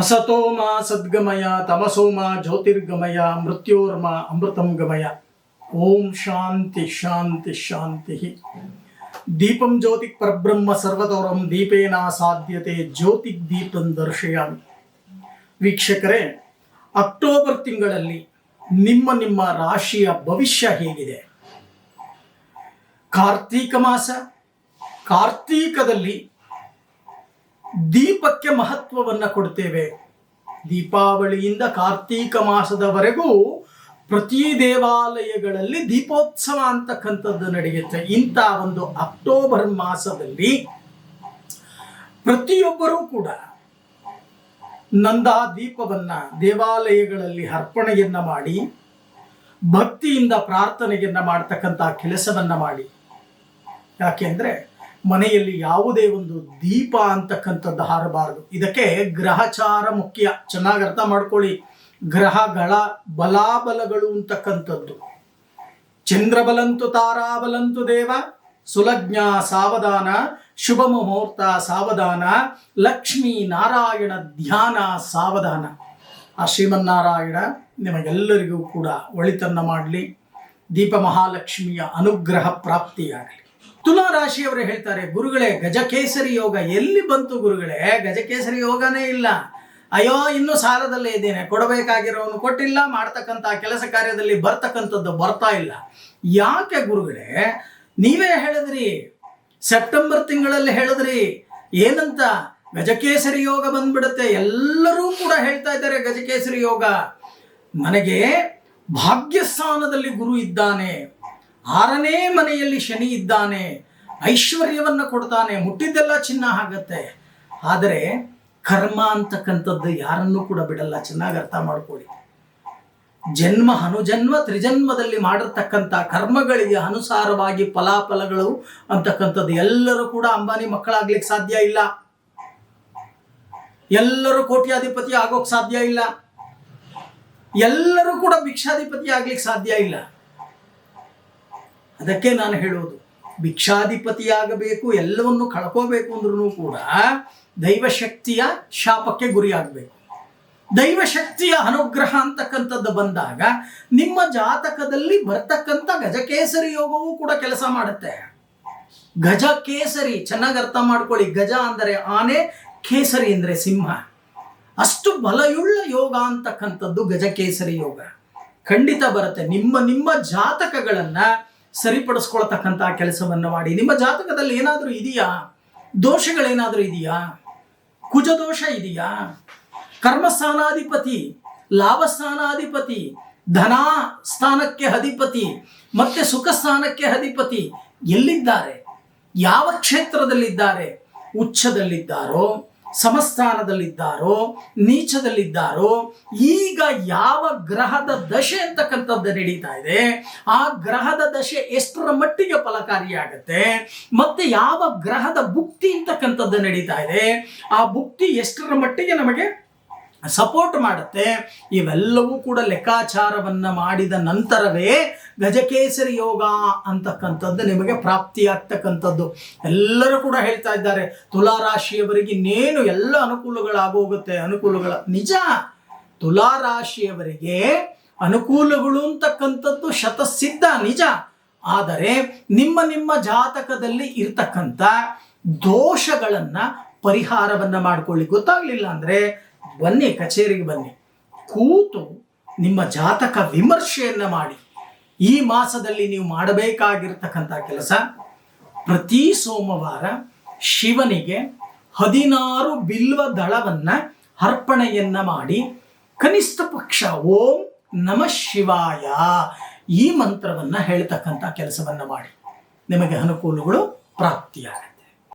ಅಸತೋಮ ಸದ್ಗಮಯ ತಮಸೋಮ ಜ್ಯೋತಿರ್ಗಮಯ, ಮೃತ್ಯೋರ್ಮ ಅಮೃತಂ ಗಮಯ. ಓಂ ಶಾಂತಿ ಶಾಂತಿ ಶಾಂತಿ ದೀಪಂ ಜ್ಯೋತಿ ಪರಬ್ರಹ್ಮ ಸರ್ವತೋರಂ, ದೀಪೇನ ಸಾಧ್ಯತೆ ಜ್ಯೋತಿಗ್ ದೀಪಂ ದರ್ಶಯಾಮಿ. ವೀಕ್ಷಕರೇ, ಅಕ್ಟೋಬರ್ ತಿಂಗಳಲ್ಲಿ ನಿಮ್ಮ ನಿಮ್ಮ ರಾಶಿಯ ಭವಿಷ್ಯ ಹೇಗಿದೆ? ಕಾರ್ತೀಕ ಮಾಸ, ಕಾರ್ತೀಕದಲ್ಲಿ ದೀಪಕ್ಕೆ ಮಹತ್ವವನ್ನು ಕೊಡ್ತೇವೆ. ದೀಪಾವಳಿಯಿಂದ ಕಾರ್ತೀಕ ಮಾಸದವರೆಗೂ ಪ್ರತಿ ದೇವಾಲಯಗಳಲ್ಲಿ ದೀಪೋತ್ಸವ ಅಂತಕ್ಕಂಥದ್ದು ನಡೆಯುತ್ತೆ. ಇಂಥ ಒಂದು ಅಕ್ಟೋಬರ್ ಮಾಸದಲ್ಲಿ ಪ್ರತಿಯೊಬ್ಬರೂ ಕೂಡ ನಂದಾ ದೀಪವನ್ನ ದೇವಾಲಯಗಳಲ್ಲಿ ಅರ್ಪಣೆಯನ್ನ ಮಾಡಿ, ಭಕ್ತಿಯಿಂದ ಪ್ರಾರ್ಥನೆಯನ್ನ ಮಾಡ್ತಕ್ಕಂಥ ಕೆಲಸವನ್ನ ಮಾಡಿ. ಯಾಕೆಂದ್ರೆ ಮನೆಯಲ್ಲಿ ಯಾವುದೇ ಒಂದು ದೀಪ ಅಂತಕ್ಕಂಥದ್ದು ಹಾರಬಾರದು. ಇದಕ್ಕೆ ಗ್ರಹಚಾರ ಮುಖ್ಯ. ಚೆನ್ನಾಗಿ ಅರ್ಥ ಮಾಡ್ಕೊಳ್ಳಿ. ಗ್ರಹಗಳ ಬಲಾಬಲಗಳು ಅಂತಕ್ಕಂಥದ್ದು. ಚಂದ್ರಬಲಂತು ತಾರಾಬಲಂತು ದೇವ, ಸುಲಜ್ಞ ಸಾವಧಾನ, ಶುಭ ಮುಹೂರ್ತ ಸಾವಧಾನ, ಲಕ್ಷ್ಮೀ ನಾರಾಯಣ ಧ್ಯಾನ ಸಾವಧಾನ. ಆ ಶ್ರೀಮನ್ನಾರಾಯಣ ನಿಮಗೆಲ್ಲರಿಗೂ ಕೂಡ ಒಳಿತನ್ನ ಮಾಡಲಿ. ದೀಪ ಮಹಾಲಕ್ಷ್ಮಿಯ ಅನುಗ್ರಹ ಪ್ರಾಪ್ತಿಯಾಗಲಿ. ತುಲಾ ರಾಶಿಯವರು ಹೇಳ್ತಾರೆ, ಗುರುಗಳೇ, ಗಜಕೇಸರಿ ಯೋಗ ಎಲ್ಲಿ ಬಂತು ಗುರುಗಳೇ? ಗಜಕೇಸರಿ ಯೋಗನೇ ಇಲ್ಲ. ಅಯ್ಯೋ, ಇನ್ನೂ ಸಾಲದಲ್ಲೇ ಇದ್ದೇನೆ. ಕೊಡಬೇಕಾಗಿರೋನು ಕೊಟ್ಟಿಲ್ಲ, ಮಾಡ್ತಕ್ಕಂಥ ಕೆಲಸ ಕಾರ್ಯದಲ್ಲಿ ಬರ್ತಕ್ಕಂಥದ್ದು ಬರ್ತಾ ಇಲ್ಲ. ಯಾಕೆ ಗುರುಗಳೇ? ನೀವೇ ಹೇಳಿದ್ರಿ, ಸೆಪ್ಟೆಂಬರ್ ತಿಂಗಳಲ್ಲಿ ಹೇಳಿದ್ರಿ, ಏನಂತ? ಗಜಕೇಸರಿ ಯೋಗ ಬಂದ್ಬಿಡುತ್ತೆ. ಎಲ್ಲರೂ ಕೂಡ ಹೇಳ್ತಾ ಇದ್ದಾರೆ ಗಜಕೇಸರಿ ಯೋಗ. ನನಗೆ ಭಾಗ್ಯಸ್ಥಾನದಲ್ಲಿ ಗುರು ಇದ್ದಾನೆ. ಆರನೇ ಮನೆಯಲ್ಲಿ ಶನಿ ಇದ್ದಾನೆ, ಐಶ್ವರ್ಯವನ್ನು ಕೊಡ್ತಾನೆ, ಮುಟ್ಟಿದ್ದೆಲ್ಲ ಚಿನ್ನ ಆಗತ್ತೆ. ಆದರೆ ಕರ್ಮ ಅಂತಕ್ಕಂಥದ್ದು ಯಾರನ್ನೂ ಕೂಡ ಬಿಡಲ್ಲ, ಚೆನ್ನಾಗಿ ಅರ್ಥ ಮಾಡ್ಕೊಳ್ಳಿ. ಜನ್ಮ ಅನುಜನ್ಮ ತ್ರಿಜನ್ಮದಲ್ಲಿ ಮಾಡಿರ್ತಕ್ಕಂಥ ಕರ್ಮಗಳಿಗೆ ಅನುಸಾರವಾಗಿ ಫಲಾಫಲಗಳು ಅಂತಕ್ಕಂಥದ್ದು ಎಲ್ಲರೂ ಕೂಡ ಅಂಬಾನಿ ಮಕ್ಕಳಾಗ್ಲಿಕ್ಕೆ ಸಾಧ್ಯ ಇಲ್ಲ. ಎಲ್ಲರೂ ಕೋಟ್ಯಾಧಿಪತಿ ಆಗೋಕ್ ಸಾಧ್ಯ ಇಲ್ಲ. ಎಲ್ಲರೂ ಕೂಡ ಭಿಕ್ಷಾಧಿಪತಿ ಆಗ್ಲಿಕ್ಕೆ ಸಾಧ್ಯ ಇಲ್ಲ. ಅದಕ್ಕೆ ನಾನು ಹೇಳೋದು ಭಿಕ್ಷಾಧಿಪತಿಯಾಗಬೇಕು, ಎಲ್ಲವನ್ನು ಕಳ್ಕೋಬೇಕು ಅಂದ್ರೂ ಕೂಡ ದೈವಶಕ್ತಿಯ ಶಾಪಕ್ಕೆ ಗುರಿಯಾಗಬೇಕು. ದೈವಶಕ್ತಿಯ ಅನುಗ್ರಹ ಅಂತಕ್ಕಂಥದ್ದು ಬಂದಾಗ ನಿಮ್ಮ ಜಾತಕದಲ್ಲಿ ಬರ್ತಕ್ಕಂಥ ಗಜಕೇಸರಿ ಯೋಗವೂ ಕೂಡ ಕೆಲಸ ಮಾಡುತ್ತೆ. ಗಜ ಕೇಸರಿ ಚೆನ್ನಾಗಿ ಅರ್ಥ ಮಾಡ್ಕೊಳ್ಳಿ. ಗಜ ಅಂದರೆ ಆನೆ, ಕೇಸರಿ ಅಂದರೆ ಸಿಂಹ. ಅಷ್ಟು ಬಲಯುಳ್ಳ ಯೋಗ ಅಂತಕ್ಕಂಥದ್ದು ಗಜಕೇಸರಿ ಯೋಗ. ಖಂಡಿತ ಬರುತ್ತೆ. ನಿಮ್ಮ ನಿಮ್ಮ ಜಾತಕಗಳನ್ನ ಸರಿಪಡಿಸ್ಕೊಳ್ತಕ್ಕಂಥ ಕೆಲಸವನ್ನು ಮಾಡಿ. ನಿಮ್ಮ ಜಾತಕದಲ್ಲಿ ಏನಾದರೂ ಇದೆಯಾ? ದೋಷಗಳೇನಾದರೂ ಇದೆಯಾ? ಕುಜದೋಷ ಇದೆಯಾ? ಕರ್ಮಸ್ಥಾನಾಧಿಪತಿ, ಲಾಭಸ್ಥಾನಾಧಿಪತಿ, ಧನ ಸ್ಥಾನಕ್ಕೆ ಅಧಿಪತಿ, ಮತ್ತೆ ಸುಖ ಸ್ಥಾನಕ್ಕೆ ಅಧಿಪತಿ ಎಲ್ಲಿದ್ದಾರೆ? ಯಾವ ಕ್ಷೇತ್ರದಲ್ಲಿದ್ದಾರೆ? ಉಚ್ಚದಲ್ಲಿದ್ದಾರೋ? ಸಮಸ್ಥಾನದಲ್ಲಿದ್ದಾರೋ, ನೀಚದಲ್ಲಿದ್ದಾರೋ, ಈಗ ಯಾವ ಗ್ರಹದ ದಶೆ ಅಂತಕ್ಕಂಥದ್ದು ನಡೀತಾ ಇದೆ, ಆ ಗ್ರಹದ ದಶೆ ಎಷ್ಟರ ಮಟ್ಟಿಗೆ ಫಲಕಾರಿಯಾಗತ್ತೆ, ಮತ್ತೆ ಯಾವ ಗ್ರಹದ ಭುಕ್ತಿ ಅಂತಕ್ಕಂಥದ್ದು ನಡೀತಾ ಇದೆ, ಆ ಭುಕ್ತಿ ಎಷ್ಟರ ಮಟ್ಟಿಗೆ ನಮಗೆ ಸಪೋರ್ಟ್ ಮಾಡುತ್ತೆ. ಇವೆಲ್ಲವೂ ಕೂಡ ಲೆಕ್ಕಾಚಾರವನ್ನ ಮಾಡಿದ ನಂತರವೇ ಗಜಕೇಸರಿ ಯೋಗ ಅಂತಕ್ಕಂಥದ್ದು ನಿಮಗೆ ಪ್ರಾಪ್ತಿಯಾಗ್ತಕ್ಕಂಥದ್ದು. ಎಲ್ಲರೂ ಕೂಡ ಹೇಳ್ತಾ ಇದ್ದಾರೆ ತುಲಾ ರಾಶಿಯವರಿಗೆ ಇನ್ನೇನು ಎಲ್ಲ ಅನುಕೂಲಗಳಾಗೋಗುತ್ತೆ? ಅನುಕೂಲಗಳ, ನಿಜ. ತುಲಾರಾಶಿಯವರಿಗೆ ಅನುಕೂಲಗಳು ಅಂತಕ್ಕಂಥದ್ದು ಶತಸಿದ್ಧ, ನಿಜ. ಆದರೆ ನಿಮ್ಮ ನಿಮ್ಮ ಜಾತಕದಲ್ಲಿ ಇರ್ತಕ್ಕಂಥ ದೋಷಗಳನ್ನು ಪರಿಹಾರವನ್ನ ಮಾಡ್ಕೊಳ್ಳಿ ಗೊತ್ತಾಗ್ಲಿಲ್ಲ ಅಂದ್ರೆ ಬನ್ನಿ, ಕಚೇರಿಗೆ ಬನ್ನಿ. ಕೂತು ನಿಮ್ಮ ಜಾತಕ ವಿಮರ್ಶೆಯನ್ನ ಮಾಡಿ. ಈ ಮಾಸದಲ್ಲಿ ನೀವು ಮಾಡಬೇಕಾಗಿರ್ತಕ್ಕಂಥ ಕೆಲಸ, ಪ್ರತಿ ಸೋಮವಾರ ಶಿವನಿಗೆ ಹದಿನಾರು ಬಿಲ್ವ ದಳವನ್ನು ಅರ್ಪಣೆಯನ್ನ ಮಾಡಿ, ಕನಿಷ್ಠ ಪಕ್ಷ ಓಂ ನಮ ಶಿವಾಯ ಈ ಮಂತ್ರವನ್ನ ಹೇಳ್ತಕ್ಕಂಥ ಕೆಲಸವನ್ನ ಮಾಡಿ. ನಿಮಗೆ ಅನುಕೂಲಗಳು ಪ್ರಾಪ್ತಿಯಾಗುತ್ತೆ